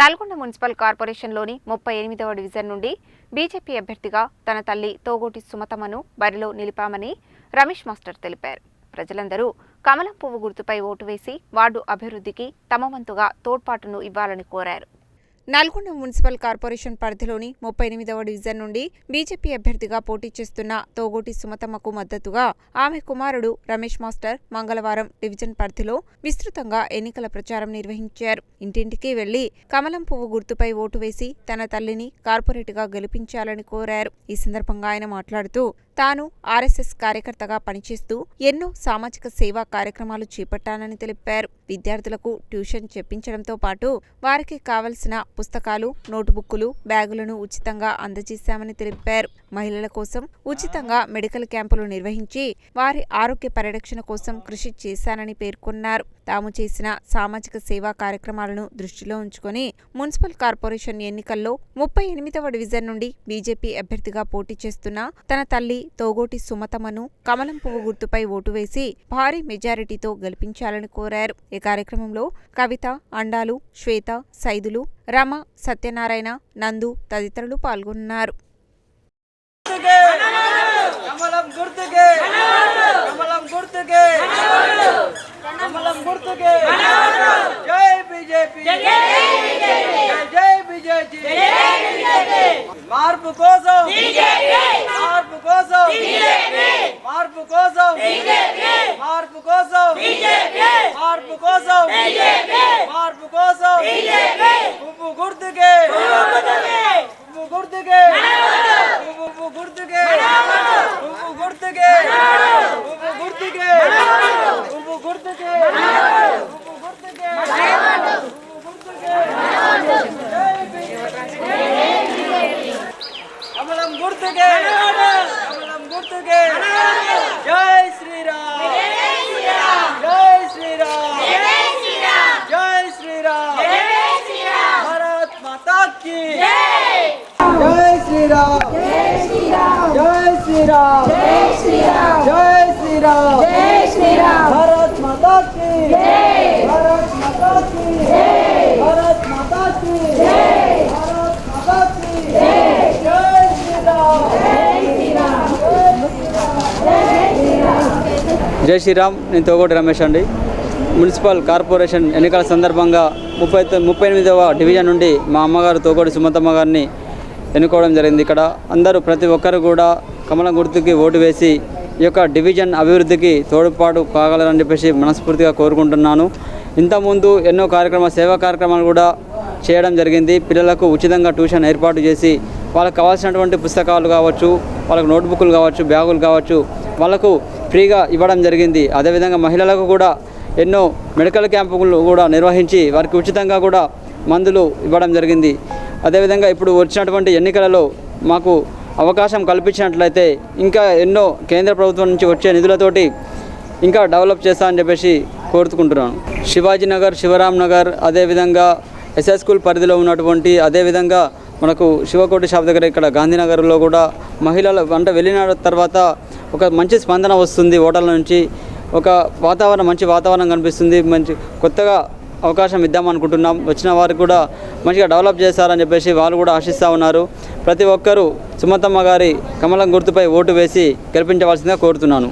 Nalgonda municipal కార్పొరేషన్లోని ముప్పై ఎనిమిదవ డివిజన్ నుండి బీజేపీ అభ్యర్థిగా తన తల్లి తోగోటి సుమతమను బరిలో నిలిపామని రమేష్ మాస్టర్ తెలిపారు. ప్రజలందరూ కమలం పువ్వు గుర్తుపై ఓటు వేసి వార్డు అభివృద్ధికి తమ వంతుగా తోడ్పాటును ఇవ్వాలని కోరారు. నల్గొండ మున్సిపల్ కార్పొరేషన్ పరిధిలోని ముప్పై ఎనిమిదవ డివిజన్ నుండి బీజేపీ అభ్యర్థిగా పోటీ చేస్తున్న తోగోటి సుమతమ్మకు మద్దతుగా ఆమె కుమారుడు రమేష్ మాస్టర్ మంగళవారం డివిజన్ పరిధిలో విస్తృతంగా ఎన్నికల ప్రచారం నిర్వహించారు. ఇంటింటికి వెళ్ళి కమలం పువ్వు గుర్తుపై ఓటు వేసి తన తల్లిని కార్పొరేట్గా గెలిపించాలని కోరారు. ఈ సందర్భంగా ఆయన మాట్లాడుతూ తాను ఆర్ఎస్ఎస్ కార్యకర్తగా పనిచేస్తూ ఎన్నో సామాజిక సేవా కార్యక్రమాలు చేపట్టానని తెలిపారు. విద్యార్థులకు ట్యూషన్ చెప్పించడంతో పాటు వారికి కావలసిన పుస్తకాలు నోటుబుక్కులు బ్యాగులను ఉచితంగా అందజేశామని తెలిపారు. మహిళల కోసం ఉచితంగా మెడికల్ క్యాంపులు నిర్వహించి వారి ఆరోగ్య పరిరక్షణ కోసం కృషి చేశానని పేర్కొన్నారు. తాము చేసిన సామాజిక సేవా కార్యక్రమాలను దృష్టిలో ఉంచుకొని మున్సిపల్ కార్పొరేషన్ ఎన్నికల్లో ముప్పై ఎనిమిదవ డివిజన్ నుండి బీజేపీ అభ్యర్థిగా పోటీ చేస్తున్న తన తల్లి తోగోటి సుమతమను కమలం పువ్వు గుర్తుపై ఓటు వేసి భారీ మెజారిటీతో గెలిపించాలని కోరారు. ఈ కార్యక్రమంలో కవిత అండాలు శ్వేత సైదులు రమ సత్యనారాయణ నందు తదితరులు పాల్గొన్నారు. గుర్తుకే కమలం గుర్తుకే కమలం గుర్తుకే కమలం గుర్తుకే జై బీజేపీ జై బీజేపీ మార్పు కోసం మార్పు కోసం మార్పు కోసం మార్పు కోసం మార్పు కోసం మార్పు కోసం పువ్వు గుర్తుకే పువ్వు గుర్తుకే పువ్వు గుర్తుకే పువ్వు గుర్తుకే పువ్వు గుర్తుకే పువ్వు గుర్తుకే పువ్వు గుర్తుకే పువ్వు గుర్తుకే జై బీజేపీ. కమలం గుర్తుకే కమలం గుర్తుకే జై శ్రీరామ్ జై శ్రీరామ్ జై శ్రీరామ్ భారత్ మాతా కీ జై శ్రీరామ్ జై శ్రీరామ్ జై శ్రీరామ్ జై శ్రీరామ్ భారత్ మాతా కీ జై శ్రీరామ్. నేను తోగోటి రమేష్ అండి. మున్సిపల్ కార్పొరేషన్ ఎన్నికల సందర్భంగా ముప్పై ముప్పై ఎనిమిదవ డివిజన్ నుండి మా అమ్మగారు తోగోటి సుమంతమ్మ గారిని ఎన్నుకోవడం జరిగింది ఇక్కడ. అందరూ ప్రతి ఒక్కరు కూడా కమలం గుర్తుకి ఓటు వేసి ఈ యొక్క డివిజన్ అభివృద్ధికి తోడ్పాటు కాగలరని చెప్పేసి మనస్ఫూర్తిగా కోరుకుంటున్నాను. ఇంతకుముందు ఎన్నో కార్యక్రమ సేవా కార్యక్రమాలు కూడా చేయడం జరిగింది. పిల్లలకు ఉచితంగా ట్యూషన్ ఏర్పాటు చేసి వాళ్ళకి కావాల్సినటువంటి పుస్తకాలు కావచ్చు వాళ్ళకు నోట్బుక్లు కావచ్చు బ్యాగులు కావచ్చు వాళ్ళకు ఫ్రీగా ఇవ్వడం జరిగింది. అదేవిధంగా మహిళలకు కూడా ఎన్నో మెడికల్ క్యాంపులు కూడా నిర్వహించి వారికి ఉచితంగా కూడా మందులు ఇవ్వడం జరిగింది. అదేవిధంగా ఇప్పుడు వచ్చినటువంటి ఎన్నికలలో మాకు అవకాశం కల్పించినట్లయితే ఇంకా ఎన్నో కేంద్ర ప్రభుత్వం నుంచి వచ్చే నిధులతోటి ఇంకా డెవలప్ చేస్తా అని చెప్పేసి కోరుకుంటున్నాను. శివాజీనగర్ శివరాంనగర్ శివరాం నగర్ అదేవిధంగా ఎస్ఎస్ స్కూల్ పరిధిలో ఉన్నటువంటి అదేవిధంగా మనకు శివకోటి షాప్ దగ్గర ఇక్కడ గాంధీనగర్లో కూడా మహిళలు అంటే వెళ్ళిన తర్వాత ఒక మంచి స్పందన వస్తుంది హోటల్ నుంచి. ఒక వాతావరణం మంచి వాతావరణం కనిపిస్తుంది. మంచి కొత్తగా అవకాశం ఇద్దామనుకుంటున్నాం వచ్చిన వారికి కూడా మంచిగా డెవలప్ చేస్తారని చెప్పేసి వాళ్ళు కూడా ఆశిస్తూ ఉన్నారు. ప్రతి ఒక్కరూ సుమతమ్మ గారి కమలం గుర్తుపై ఓటు వేసి గెలిపించవలసిందిగా కోరుతున్నాను.